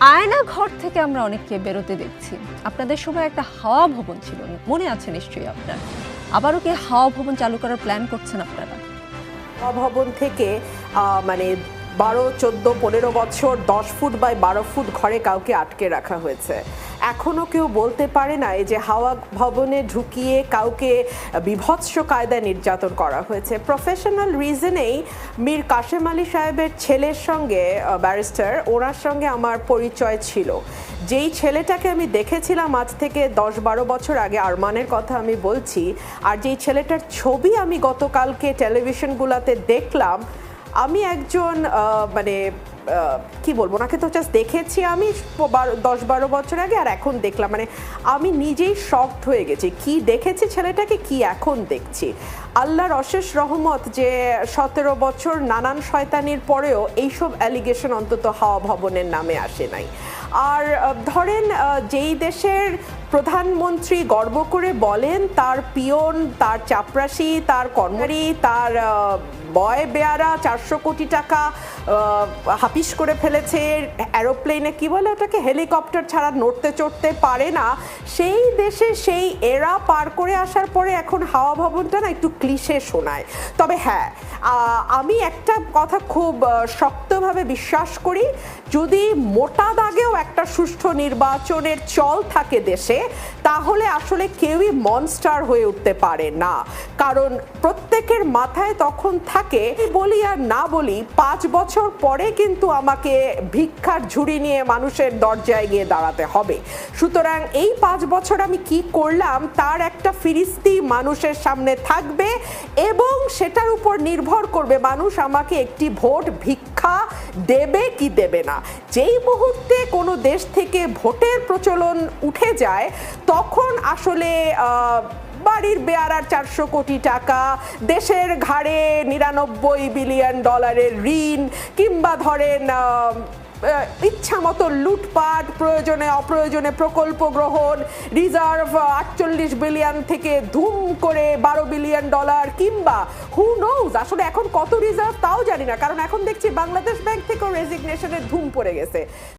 আয়না ঘর থেকে আমরা অনেককে বেরোতে দেখছি। আপনাদের সময় একটা হাওয়া ভবন ছিল, মনে আছে নিশ্চয়ই আপনার? আবারও কি হাওয়া ভবন চালু করার প্ল্যান করছেন আপনারা? হাওয়া ভবন থেকে মানে বারো, চোদ্দ, পনেরো বছর, দশ ফুট বাই বারো ফুট ঘরে কাউকে আটকে রাখা হয়েছে। এখনও কেউ বলতে পারে না যে হাওয়া ভবনে ঢুকিয়ে কাউকে বিভৎস কায়দায় নির্যাতন করা হয়েছে। প্রফেশনাল রিজনেই মীর কাশেম আলী সাহেবের ছেলের সঙ্গে ব্যারিস্টার ওনার সঙ্গে আমার পরিচয় ছিল। যেই ছেলেটাকে আমি দেখেছিলাম আজ থেকে দশ বারো বছর আগে, আরমানের কথা আমি বলছি, আর যেই ছেলেটার ছবি আমি গতকালকে টেলিভিশনগুলোতে দেখলাম আমি একজন মানে কি বলব, ওনাকে তো জাস্ট দেখেছি আমি দশ বারো বছর আগে আর এখন দেখলাম। মানে আমি নিজেই শকড হয়ে গেছি। কি দেখেছি ছেলেটাকে, কি এখন দেখছি? আল্লাহর অশেষ রহমত যে সতেরো বছর নানান শয়তানির পরেও এইসব অ্যালিগেশন অন্তত হাওয়া ভবনের নামে আসে নাই। আর ধরেন যেই দেশের প্রধানমন্ত্রী গর্ব করে বলেন, তার পিয়ন, তার চাপরাশি, তার কর্মচারী, তার বয় বেয়ারা চারশো কোটি টাকা হাপিস করে ফেলেছে। অ্যারোপ্লেনে কি বলে ওটাকে? হেলিকপ্টার ছাড়া নড়তে চড়তে পারে না। সেই দেশে সেই এরা পার করে আসার পরে এখন হাওয়া ভবনটা না একটু ক্লিশে শোনায়। তবে হ্যাঁ আমি একটা কথা খুব শক্তভাবে বিশ্বাস করি, যদি মোটা দাগেও একটা সুষ্ঠু নির্বাচনের চল থাকে দেশে তাহলে আসলে কেউই মনস্টার হয়ে উঠতে পারে না। কারণ প্রত্যেকের মাথায় তখন থাকে, বলি আর না বলি, পাঁচ বছর পরে কিন্তু আমাকে ভিক্ষার ঝুড়ি নিয়ে মানুষের দরজায় গিয়ে দাঁড়াতে হবে। সুতরাং এই পাঁচ বছর আমি কি করলাম, তার একটা ফিরিস্তি মানুষের সামনে থাকবে এবং সেটার উপর নির্ভর করবে। মানুষ আমাকে একটি ভোট ভিক্ষা দেবে কি দেবে না। যেই মুহূর্তে কোনো দেশ থেকে ভোটের প্রচলন উঠে যায়, তখন আসলে বাড়ির বেয়ারার চারশো কোটি টাকা, দেশের ঘাড়ে নিরানব্বই বিলিয়ন ডলারের ঋণ, কিংবা ধরেন ইচ্ছা মতো লুটপাট, প্রয়োজনে অপ্রয়োজনে প্রকল্প গ্রহণ, রিজার্ভ আটচল্লিশ বিলিয়ন থেকে ধুম করে বারো বিলিয়ন ডলার, কিংবা হু নোজ আসলে এখন কত রিজার্ভ তাও জানি না, কারণ এখন দেখছি বাংলাদেশ ব্যাংক থেকেও রেজিগনেশনের ধুম পড়ে গেছে।